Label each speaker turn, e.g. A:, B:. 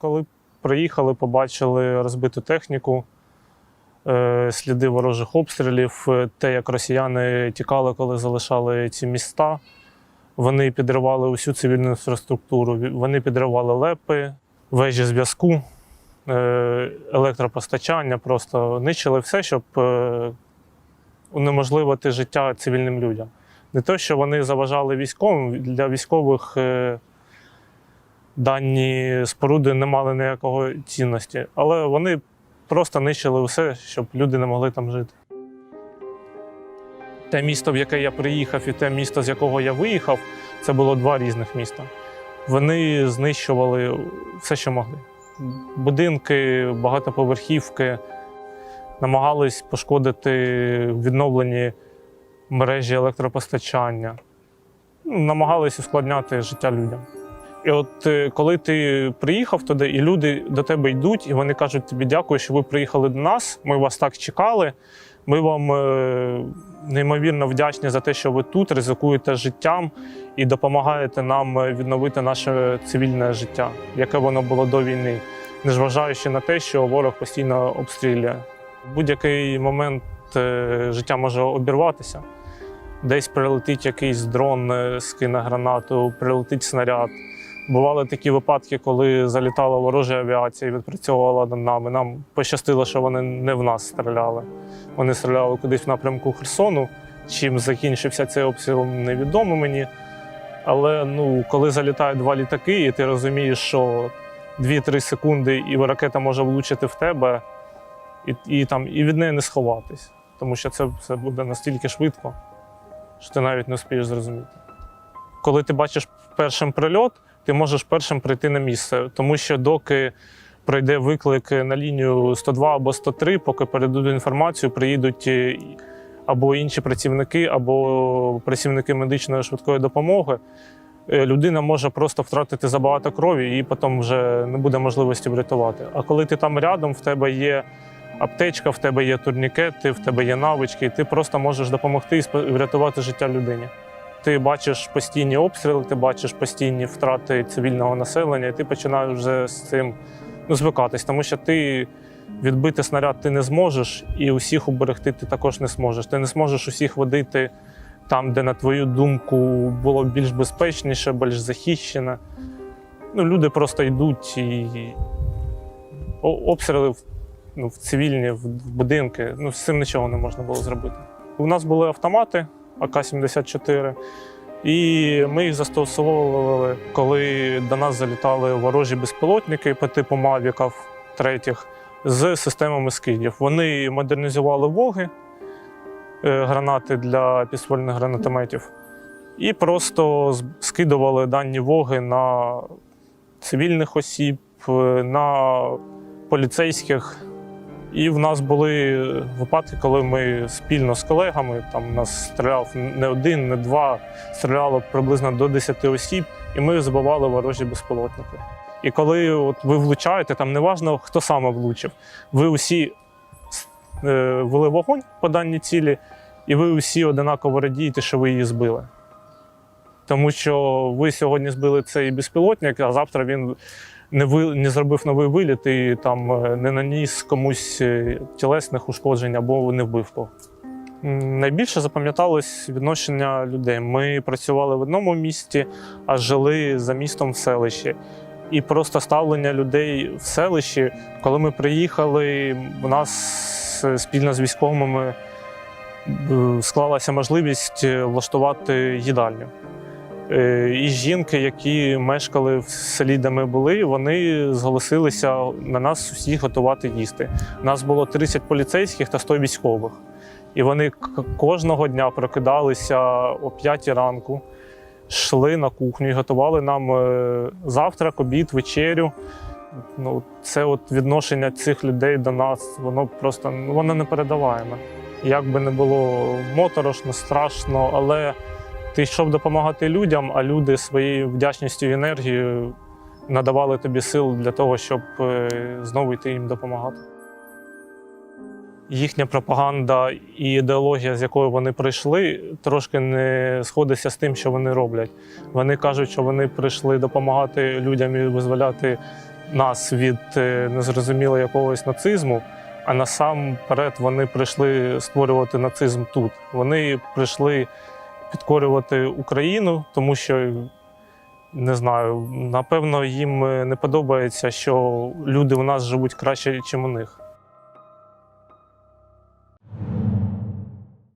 A: Коли приїхали, побачили розбиту техніку, е, сліди ворожих обстрілів, е, те, як росіяни тікали, коли залишали ці міста. Вони підривали усю цивільну інфраструктуру. Вони підривали лепи, вежі зв'язку, е, електропостачання, просто нищили все, щоб унеможливити життя цивільним людям. Не те, що вони заважали військовим, для військових дані споруди не мали ніякого цінності, але вони просто нищили все, щоб люди не могли там жити. Те місто, в яке я приїхав, і те місто, з якого я виїхав, це було два різних міста. Вони знищували все, що могли. Будинки, багатоповерхівки, намагались пошкодити відновлені мережі електропостачання, намагались ускладняти життя людям. І от е, коли ти приїхав туди, і люди до тебе йдуть, і вони кажуть тобі дякую, що ви приїхали до нас. Ми вас так чекали. Ми вам е, неймовірно вдячні за те, що ви тут ризикуєте життям і допомагаєте нам е, відновити наше цивільне життя, яке воно було до війни, незважаючи на те, що ворог постійно обстрілює. Будь-який момент життя може обірватися. Десь прилетить якийсь дрон, скине гранату, прилетить снаряд. Бували такі випадки, коли залітала ворожа авіація і відпрацьовувала над нами. Нам пощастило, що вони не в нас стріляли. Вони стріляли кудись в напрямку Херсону. Чим закінчився цей обстріл, невідомо мені. Але ну, коли залітають два літаки, і ти розумієш, що 2-3 секунди і ракета може влучити в тебе, і, і, там, і від неї не сховатись. Тому що це, це буде настільки швидко, що ти навіть не встигнеш зрозуміти. Коли ти бачиш першим прильот, ти можеш першим прийти на місце, тому що доки пройде виклик на лінію 102 або 103, поки передадуть інформацію, приїдуть е, або інші працівники, або працівники медичної швидкої допомоги. Е, Людина може просто втратити забагато крові і потім вже не буде можливості врятувати. А коли ти там рядом, в тебе є аптечка, в тебе є турнікети, в тебе є навички, і ти просто можеш допомогти і врятувати життя людині. Ти бачиш постійні обстріли, ти бачиш постійні втрати цивільного населення, і ти починаєш вже з цим ну, звикатись, тому що ти відбити снаряд ти не зможеш, і усіх уберегти ти також не зможеш. Ти не зможеш усіх водити там, де, на твою думку, було більш безпечніше, більш захищено. Ну, люди просто йдуть і обстріли в, ну, в цивільні, в будинки. Ну, з цим нічого не можна було зробити. У нас були автомати АК-74, і ми їх застосовували, коли до нас залітали ворожі безпілотники по типу Мавіків третіх з системами скидів. Вони модернізували воги, е, гранати для підствольних гранатометів, і просто скидували дані воги на цивільних осіб, е, на поліцейських. І в нас були випадки, коли ми спільно з колегами, там нас стріляв не один, не два, стріляло приблизно до 10 осіб, і ми збивали ворожі безпілотники. І коли от ви влучаєте, там неважно, хто саме влучив, ви усі е, вели вогонь по даній цілі, і ви усі одинаково радієте, що ви її збили. Тому що ви сьогодні збили цей безпілотник, а завтра він не ви не зробив новий виліт і там е, не наніс комусь е, тілесних ушкоджень або не вбив кого. Найбільше запам'яталось відношення людей. Ми працювали в одному місті, а жили за містом в селищі. І просто ставлення людей в селищі, коли ми приїхали, у нас е, спільно з військовими склалася можливість влаштувати їдальню. Е, І жінки, які мешкали в селі, де ми були, вони зголосилися на нас усіх готувати їсти. Нас було 30 поліцейських та 100 військових. І вони кожного дня прокидалися о 5 ранку, йшли на кухню і готували нам е, завтрак, обід, вечерю. Ну, це от відношення цих людей до нас, воно просто ну, воно не передаваємо. Як би не було моторошно, страшно, але ти йшов допомагати людям, а люди своєю вдячністю і енергією надавали тобі сил для того, щоб е, знову йти їм допомагати. Їхня пропаганда і ідеологія, з якою вони прийшли, трошки не сходиться з тим, що вони роблять. Вони кажуть, що вони прийшли допомагати людям і визволяти нас від е, незрозуміло якогось нацизму. А насамперед вони прийшли створювати нацизм тут. Вони прийшли підкорювати Україну, тому що не знаю, напевно, їм е, не подобається, що люди у нас живуть краще, ніж у них.